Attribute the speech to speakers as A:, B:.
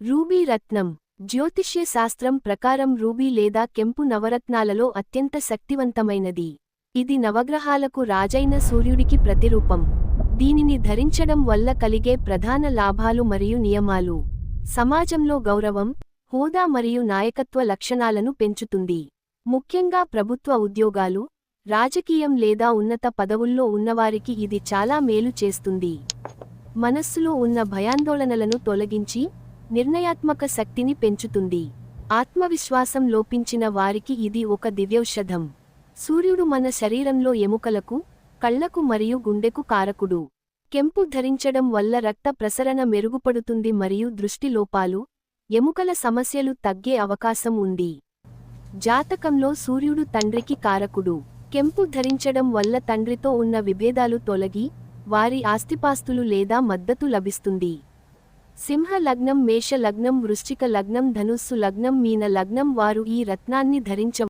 A: Ruby రత్నం జ్యోతిష్య శాస్త్రం ప్రకారం రూబీ లేదా కెంపు నవరత్నాలలో అత్యంత శక్తివంతమైనది. ఇది నవగ్రహాలకు రాజైన సూర్యుడికి ప్రతిరూపం. దీనిని ధరించడం వల్ల కలిగే ప్రధాన లాభాలు మరియు నియమాలు. సమాజంలో గౌరవం హోదా మరియు నాయకత్వ లక్షణాలను పెంచుతుంది. ముఖ్యంగా ప్రభుత్వ ఉద్యోగాలు రాజకీయం లేదా ఉన్నత పదవుల్లో ఉన్నవారికి ఇది చాలా మేలు చేస్తుంది. మనస్సులో ఉన్న భయాందోళనలను తొలగించి నిర్ణయాత్మక శక్తిని పెంచుతుంది. ఆత్మవిశ్వాసం లోపించిన వారికి ఇది ఒక దివ్యౌషధం. సూర్యుడు మన శరీరంలో ఎముకలకు కళ్ళకు మరియు గుండెకు కారకుడు. కెంపు ధరించడం వల్ల రక్త ప్రసరణ మెరుగుపడుతుంది మరియు దృష్టి లోపాలు ఎముకల సమస్యలు తగ్గే అవకాశం ఉంది. జాతకంలో సూర్యుడు తండ్రికి కారకుడు. కెంపు ధరించడం వల్ల తండ్రితో ఉన్న విభేదాలు తొలగి వారి ఆస్తిపాస్తులు లేదా మద్దతు లభిస్తుంది. సింహ లగ్నం మేష లగ్నం వృశ్చిక లగ్నం ధనుస్సు లగ్నం మీన లగ్నం వారు ఈ రత్నాన్ని ధరించ